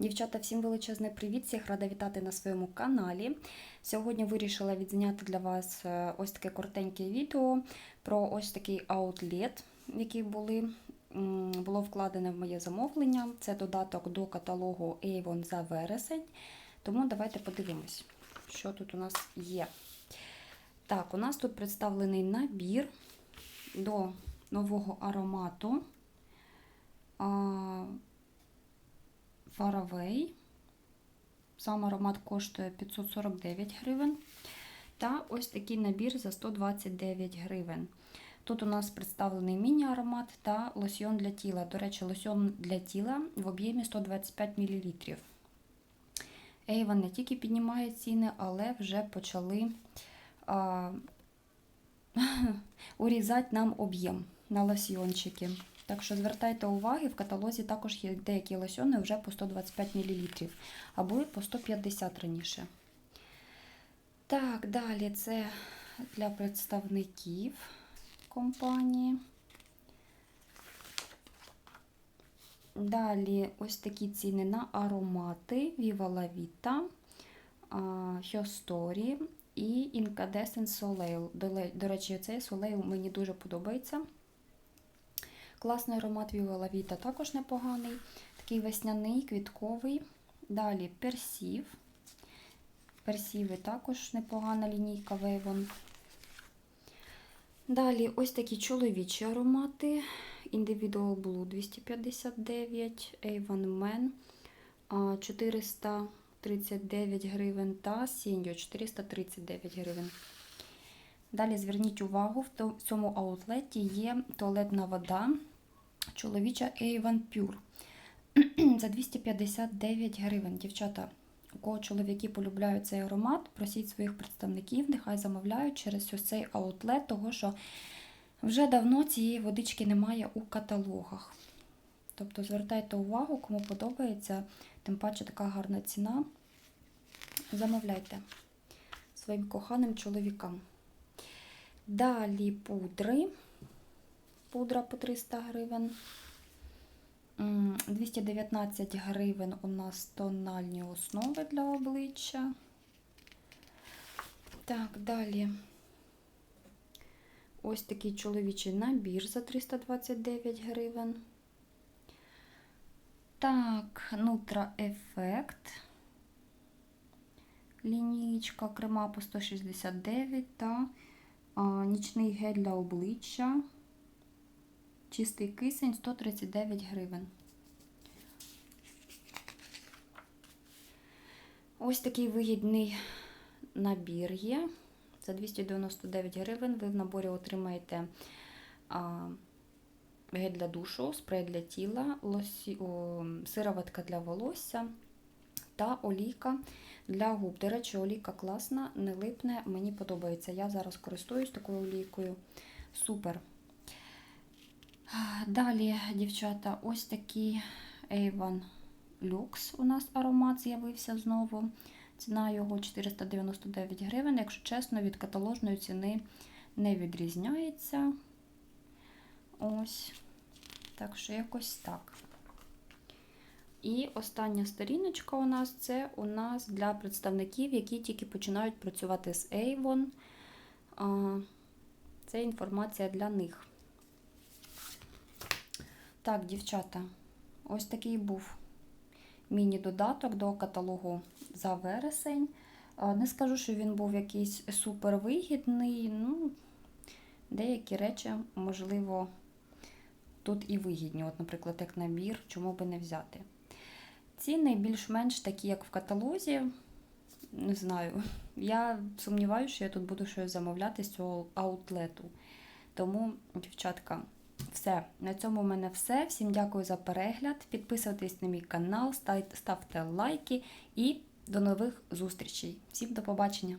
Дівчата, всім величезний привіт! Всіх рада вітати на своєму каналі. Сьогодні вирішила відзняти для вас е, ось таке коротеньке відео про ось такий аутлет, який були, було вкладене в моє замовлення. Це додаток до каталогу Avon за вересень. Тому давайте подивимось, що тут у нас є. Так, у нас тут представлений набір до нового аромату. Faraway. Сам аромат коштує 549 гривень. Та ось такий набір за 129 гривень. Тут у нас представлений міні-аромат та лосьйон для тіла. До речі, лосьйон для тіла в об'ємі 125 мл. Avon не тільки піднімає ціни, але вже почали а, урізати нам об'єм на лосьйончики. Так що звертайте увагу, в каталозі також є деякі лосьони вже по 125 мл, або по 150 раніше. Так, далі це для представників компанії. Далі ось такі ціни на аромати Viva La Vita, Her і Incandescent Soleil. До речі, цей Soleil мені дуже подобається. Класний аромат Vita також непоганий. Такий весняний, квітковий. Далі персів. Персіви також непогана лінійка Вейвон. Далі ось такі чоловічі аромати. Individual Blue 259, Avon Men 439 гривень та Senior 439 гривень. Далі зверніть увагу, в цьому аутлеті є туалетна вода чоловіча Avon Pure за 259 гривень. Дівчата, у кого чоловіки полюбляють цей аромат, просіть своїх представників, нехай замовляють через ось цей аутлет, того що вже давно цієї водички немає у каталогах. Тобто звертайте увагу, кому подобається, тим паче така гарна ціна. Замовляйте своїм коханим чоловікам. Далі пудри. Пудра по 300 гривень. 219 гривень у нас тональні основи для обличчя. Так, далі ось такий чоловічий набір за 329 гривень. Так, Нутра Ефект. Лінійка крема по 169 та а, нічний гель для обличчя. Чистий кисень 139 гривень. Ось такий вигідний набір є. За 299 гривень ви в наборі отримаєте гель для душу, спрей для тіла, лосі, о, сироватка для волосся та олійка для губ. До речі, олійка класна, не липне, мені подобається. Я зараз користуюсь такою олійкою. Супер. Далі, дівчата, ось такий Avon Lux у нас аромат з'явився знову. Ціна його 499 гривень. Якщо чесно, від каталожної ціни не відрізняється. Ось. Так що якось так. І остання сторіночка у нас це у нас для представників, які тільки починають працювати з Avon. Це інформація для них. Так, дівчата, ось такий був міні-додаток до каталогу за вересень. Не скажу, що він був якийсь супервигідний. Ну, деякі речі, можливо, тут і вигідні. От, наприклад, як набір, чому би не взяти. Ціни більш-менш такі, як в каталозі. Не знаю. Я сумніваюся, що я тут буду щось замовляти з цього аутлету. Тому, дівчатка. Все, на цьому в мене все. Всім дякую за перегляд. Підписуйтесь на мій канал, ставте лайки і до нових зустрічей. Всім до побачення!